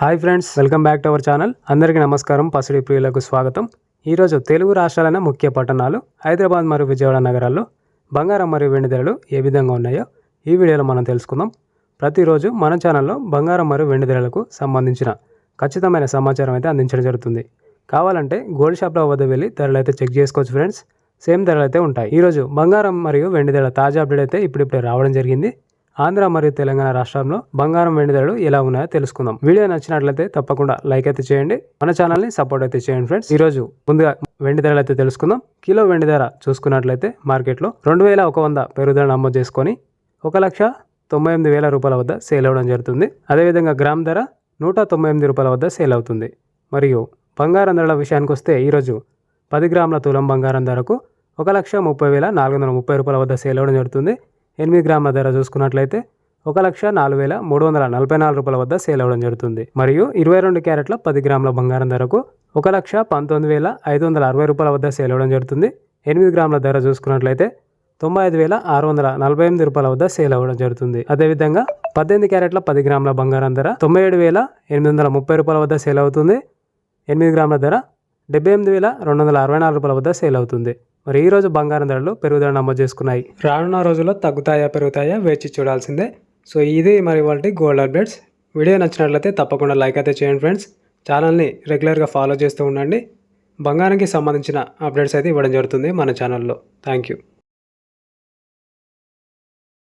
Hi friends welcome back to our channel. అందరికీ నమస్కారం. పసిడి ప్రియులకు స్వాగతం. ఈరోజు తెలుగు రాష్ట్రాలైన ముఖ్య పట్టణాలు హైదరాబాద్ మరియు విజయవాడ నగరాల్లో బంగారం మరియు వెండి ధరలు ఏ విధంగా ఉన్నాయో ఈ వీడియోలో మనం తెలుసుకుందాం. ప్రతిరోజు మన ఛానల్లో బంగారం మరియు వెండి ధరలకు సంబంధించిన ఖచ్చితమైన సమాచారం అయితే అందించడం జరుగుతుంది. కావాలంటే గోల్డ్ షాప్లో వద్ద వెళ్ళి ధరలు అయితే చెక్ చేసుకోవచ్చు ఫ్రెండ్స్. సేమ్ ధరలు అయితే ఉంటాయి. ఈరోజు బంగారం మరియు వెండి ధరల తాజా అప్డేట్ అయితే ఇప్పుడిప్పుడే రావడం జరిగింది. ఆంధ్ర మరియు తెలంగాణ రాష్ట్రంలో బంగారం వెండి ధరలు ఎలా ఉన్నాయో తెలుసుకుందాం. వీడియో నచ్చినట్లయితే తప్పకుండా లైక్ అయితే చేయండి. మన ఛానల్ని సపోర్ట్ అయితే చేయండి ఫ్రెండ్స్. ఈ రోజు ముందుగా వెండి ధరలు అయితే తెలుసుకుందాం. కిలో వెండి ధర చూసుకున్నట్లయితే మార్కెట్లో రెండు వేల ఒక వంద పెరుగుదల నమోదు చేసుకొని ఒక లక్ష తొంభై ఎనిమిది వేల రూపాయల వద్ద సేల్ అవ్వడం జరుగుతుంది. అదేవిధంగా గ్రామ్ ధర నూట తొంభై ఎనిమిది రూపాయల వద్ద సేల్ అవుతుంది. మరియు బంగారం ధరల విషయానికి వస్తే ఈరోజు పది గ్రాముల తులం బంగారం ధరకు ఒక లక్ష ముప్పై వేల నాలుగు వందల ముప్పై రూపాయల వద్ద సేల్ అవ్వడం జరుగుతుంది. ఎనిమిది గ్రాముల ధర చూసుకున్నట్లయితే ఒక లక్ష నాలుగు వేల మూడు వందల నలభై నాలుగు రూపాయల వద్ద సేల్ అవ్వడం జరుగుతుంది. మరియు ఇరవై రెండు క్యారెట్ల పది గ్రాముల బంగారం ధరకు ఒక లక్ష పంతొమ్మిది వేల ఐదు వందల అరవై రూపాయల వద్ద సేల్ అవ్వడం జరుగుతుంది. ఎనిమిది గ్రాముల ధర చూసుకున్నట్లయితే తొంభై ఐదు వేల ఆరు వందల నలభై ఎనిమిది రూపాయల వద్ద సేల్ అవ్వడం జరుగుతుంది. అదేవిధంగా పద్దెనిమిది క్యారెట్ల పది గ్రాముల బంగారం ధర తొంభై ఏడు వేల ఎనిమిది వందల ముప్పై రూపాయల వద్ద సేల్ అవుతుంది. ఎనిమిది గ్రాముల ధర డెబ్బై ఎనిమిది వేల రెండు వందల అరవై నాలుగు రూపాయల వద్ద సేల్ అవుతుంది. మరి ఈరోజు బంగారం ధరలు పెరుగుదల నమోదు చేసుకున్నాయి. రానున్న రోజుల్లో తగ్గుతాయా పెరుగుతాయా వేచి చూడాల్సిందే. సో ఇది మరి వాళ్ళ గోల్డ్ అప్డేట్స్. వీడియో నచ్చినట్లయితే తప్పకుండా లైక్ అయితే చేయండి ఫ్రెండ్స్. ఛానల్ని రెగ్యులర్గా ఫాలో చేస్తూ ఉండండి. బంగారానికి సంబంధించిన అప్డేట్స్ అయితే ఇవ్వడం జరుగుతుంది మన ఛానల్లో. Thank you.